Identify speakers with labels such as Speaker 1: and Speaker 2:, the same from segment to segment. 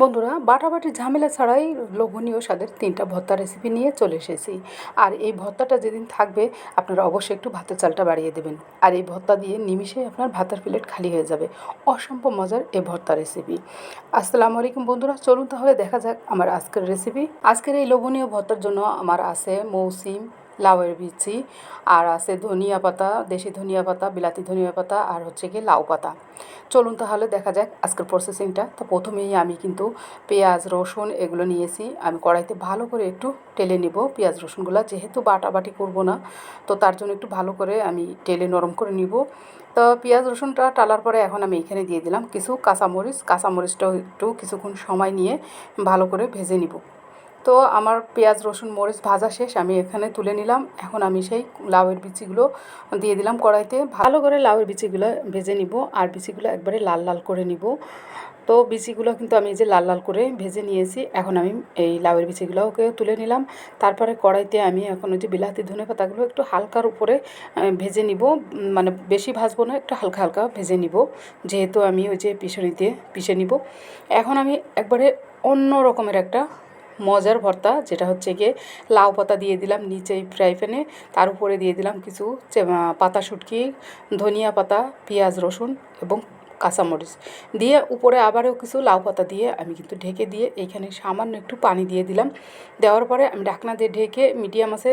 Speaker 1: বন্ধুরা, বাটাবাটি ঝামেলা ছাড়াই লোভনীয় স্বাদের তিনটা ভর্তা রেসিপি নিয়ে চলে এসেছি। আর এই ভর্তাটা যেদিন থাকবে, আপনারা অবশ্যই একটু ভাতের চালটা বাড়িয়ে দেবেন। আর এই ভর্তা দিয়ে নিমিষে আপনার ভাতের প্লেট খালি হয়ে যাবে। অসম্ভব মজার এই ভর্তা রেসিপি আসসালামু আলাইকুম বন্ধুরা, চলুন তাহলে দেখা যাক আমার আজকের রেসিপি আজকের এই লোভনীয় ভর্তার জন্য আমার আছে মৌসিম লাউয়ের বিচি আর আছে ধনিয়া পাতা, দেশি ধনিয়া পাতা, বিলাতি ধনিয়া পাতা, আর হচ্ছে গিয়ে লাউ পাতা। চলুন তাহলে দেখা যাক আজকের প্রসেসিংটা তো প্রথমেই আমি কিন্তু পেঁয়াজ, রসুন এগুলো নিয়েছি। আমি কড়াইতে ভালো করে একটু টেলে নিব। পেঁয়াজ, রসুনগুলো যেহেতু বাটাবাটি করব না, তো তার জন্য একটু ভালো করে আমি টেলে নরম করে নিব। তো পেঁয়াজ, রসুনটা টালার পরে এখন আমি এখানে দিয়ে দিলাম কিছু কাঁচামরিচ। কাঁচামরিচটাও একটু কিছুক্ষণ সময় নিয়ে ভালো করে ভেজে নিব। তো আমার পেঁয়াজ, রসুন, মরিচ ভাজা শেষ, আমি এখানে তুলে নিলাম। এখন আমি সেই লাউয়ের বিচিগুলো দিয়ে দিলাম কড়াইতে। ভালো করে লাউয়ের বিচিগুলো ভেজে নিব আর বিচিগুলো একবারে লাল লাল করে নিব। তো বিচিগুলো কিন্তু আমি যে লাল লাল করে ভেজে নিয়েছি, এখন আমি এই লাউয়ের বিচিগুলোকে তুলে নিলাম। তারপরে কড়াইতে আমি এখন ওই যে বিলাতি ধনে পাতাগুলো একটু হালকার উপরে ভেজে নিব। মানে বেশি ভাজবো না, একটু হালকা হালকা ভেজে নিব। যেহেতু আমি ওই যে পিছনিতে পিষে নিব। এখন আমি একবারে অন্য রকমের একটা মজার ভর্তা, যেটা হচ্ছে গিয়ে লাউ পাতা দিয়ে দিলাম নিচে ফ্রাই প্যানে। তার উপরে দিয়ে দিলাম কিছু পাতা শুটকি, ধনিয়া পাতা, পেঁয়াজ, রসুন এবং কাঁচামরিচ দিয়ে উপরে আবারও কিছু লাউ পাতা দিয়ে আমি কিন্তু ঢেকে দিয়ে এইখানে সামান্য একটু পানি দিয়ে দিলাম। দেওয়ার পরে আমি ঢাকনা দিয়ে ঢেকে মিডিয়াম আছে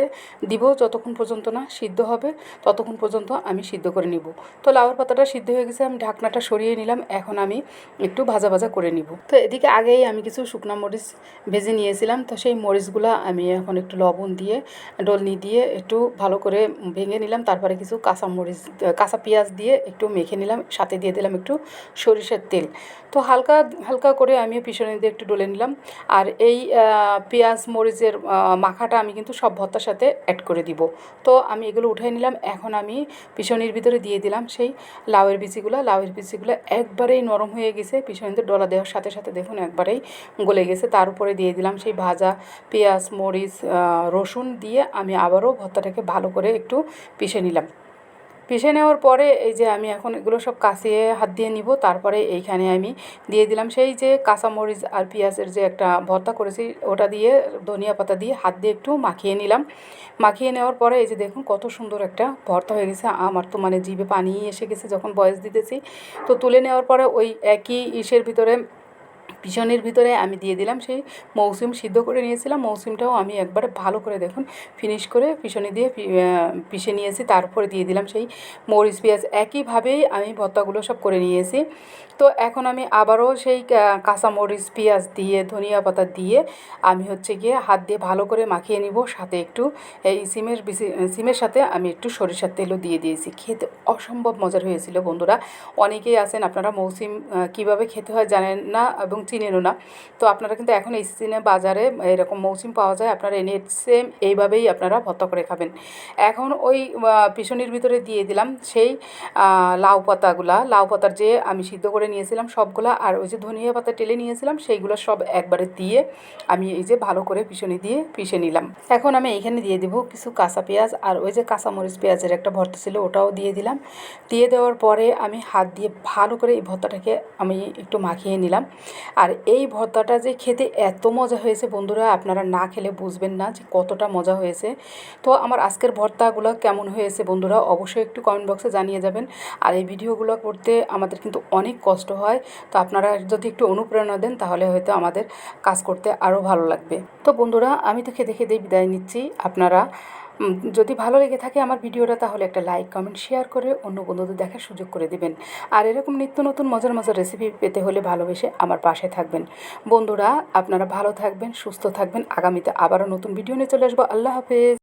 Speaker 1: দিব, যতক্ষণ পর্যন্ত না সিদ্ধ হবে ততক্ষণ পর্যন্ত আমি সিদ্ধ করে নিব। তো লাউর পাতাটা সিদ্ধ হয়ে গেছে, আমি ঢাকনাটা সরিয়ে নিলাম, এখন আমি একটু ভাজা ভাজা করে নিব। তো এদিকে আগেই আমি কিছু শুকনা মরিচ ভেজে নিয়েছিলাম, তো সেই মরিচগুলো আমি এখন একটু লবণ দিয়ে, ডলনি দিয়ে একটু ভালো করে ভেঙে নিলাম, তারপরে কিছু কাঁচা মরিচ কাঁচা পেঁয়াজ দিয়ে একটু মেখে নিলাম, সাথে দিয়ে দিলাম একটু সরিষার তেল। তো হালকা হালকা করে আমি পিছনে দিয়ে একটু ডলে নিলাম। আর এই পেঁয়াজ, মরিচের মাখাটা আমি কিন্তু সব ভর্তার সাথে অ্যাড করে দিব। তো আমি এগুলো উঠাই নিলাম। এখন আমি পিছনের ভিতরে দিয়ে দিলাম সেই লাউয়ের বিচিগুলো লাউয়ের বিচিগুলো একবারেই নরম হয়ে গেছে। পিছনে ডলা দেওয়ার সাথে সাথে দেখুন একবারেই গলে গেছে। তার উপরে দিয়ে দিলাম সেই ভাজা পেঁয়াজ, মরিচ রসুন দিয়ে আমি আবারও ভর্তাটাকে ভালো করে একটু পিষে নিলাম। পিষে নেওয়ার পরে এই যে আমি এখন এগুলো সব কাশিয়ে হাত দিয়ে নিব, তারপরে এইখানে আমি দিয়ে দিলাম সেই যে কাঁচামরিচ আর পেঁয়াজের যে একটা ভর্তা করেছি, ওটা দিয়ে ধনিয়া পাতা দিয়ে হাত দিয়ে একটু মাখিয়ে নিলাম। মাখিয়ে নেওয়ার পরে এই যে দেখুন কত সুন্দর একটা ভর্তা হয়ে গেছে, আমার তো মানে জিভে পানি এসে গেছে যখন বয়স দিতেছি। তো তুলে নেওয়ার পরে ওই একই ইসের ভিতরে পিছনের ভিতরে আমি দিয়ে দিলাম, সেই মৌসুম সিদ্ধ করে নিয়েছিলাম। মৌসুমটাও আমি একবার ভালো করে দেখুন ফিনিশ করে পিছনে দিয়ে পিষে নিয়েছি, তারপরে দিয়ে দিলাম সেই মরিচ, পেঁয়াজ। একইভাবেই আমি ভর্তাগুলো সব করে নিয়েছি। তো এখন আমি আবারও সেই কাঁচা মরিচ, পেঁয়াজ দিয়ে, ধনিয়া পাতা দিয়ে আমি হচ্ছে গিয়ে হাত দিয়ে ভালো করে মাখিয়ে নিব। সাথে একটু এই সিমের সিমের সাথে আমি একটু সরিষার তেলও দিয়ে দিয়েছি। খেতে অসম্ভব মজার হয়েছিল বন্ধুরা। অনেকেই আছেন, আপনারা মৌসুম কীভাবে খেতে হয় জানেন না এবং চিনেনও না। তো আপনারা কিন্তু এখন এই সিজনে বাজারে এরকম মৌসুম পাওয়া যায়, আপনারা এনে সেম এইভাবেই আপনারা ভর্তা করে খাবেন। এখন ওই পিছনির ভিতরে দিয়ে দিলাম সেই লাউ পাতাগুলা। লাউ পাতার যে আমি সিদ্ধ করে নিয়েছিলাম সবগুলা আর ওই যে ধনিয়া পাতা টেলে নিয়েছিলাম সেইগুলো সব একবারে দিয়ে আমি এই যে ভালো করে পিছনে দিয়ে পিষে নিলাম। এখন আমি এইখানে দিয়ে দিব কিছু কাঁচা পেঁয়াজ আর ওই যে কাঁচামরিচ পেঁয়াজের একটা ভর্তা ছিল ওটাও দিয়ে দিলাম। দিয়ে দেওয়ার পরে আমি হাত দিয়ে ভালো করে এই ভর্তাটাকে আমি একটু মাখিয়ে নিলাম। আর এই ভর্তাটা যে খেতে এত মজা হয়েছে বন্ধুরা, আপনারা না খেলে বুঝবেন না যে কতটা মজা হয়েছে। তো আমার আজকের ভর্তাগুলো কেমন হয়েছে বন্ধুরা, অবশ্যই একটু কমেন্ট বক্সে জানিয়ে যাবেন। আর এই ভিডিওগুলো করতে আমাদের কিন্তু অনেক কষ্ট হয়। তো আপনারা যদি একটু অনুপ্রেরণা দেন, তাহলে হয়তো আমাদের কাজ করতে আরও ভালো লাগবে। তো বন্ধুরা, আমি তো খেতে খেতেই বিদায় নিচ্ছি। আপনারা যদি ভালো লেগে থাকে আমার ভিডিওটা, তাহলে একটা লাইক কমেন্ট শেয়ার করে অন্য বন্ধুদের দেখার সুযোগ করে দেবেন। আর এরকম নিত্য নতুন মজার মজার রেসিপি পেতে হলে ভালোবেসে আমার পাশে থাকবেন। বন্ধুরা, আপনারা ভালো থাকবেন, সুস্থ থাকবেন। আগামীতে আবারও নতুন ভিডিও নিয়ে চলে আসব। আল্লাহ হাফেজ।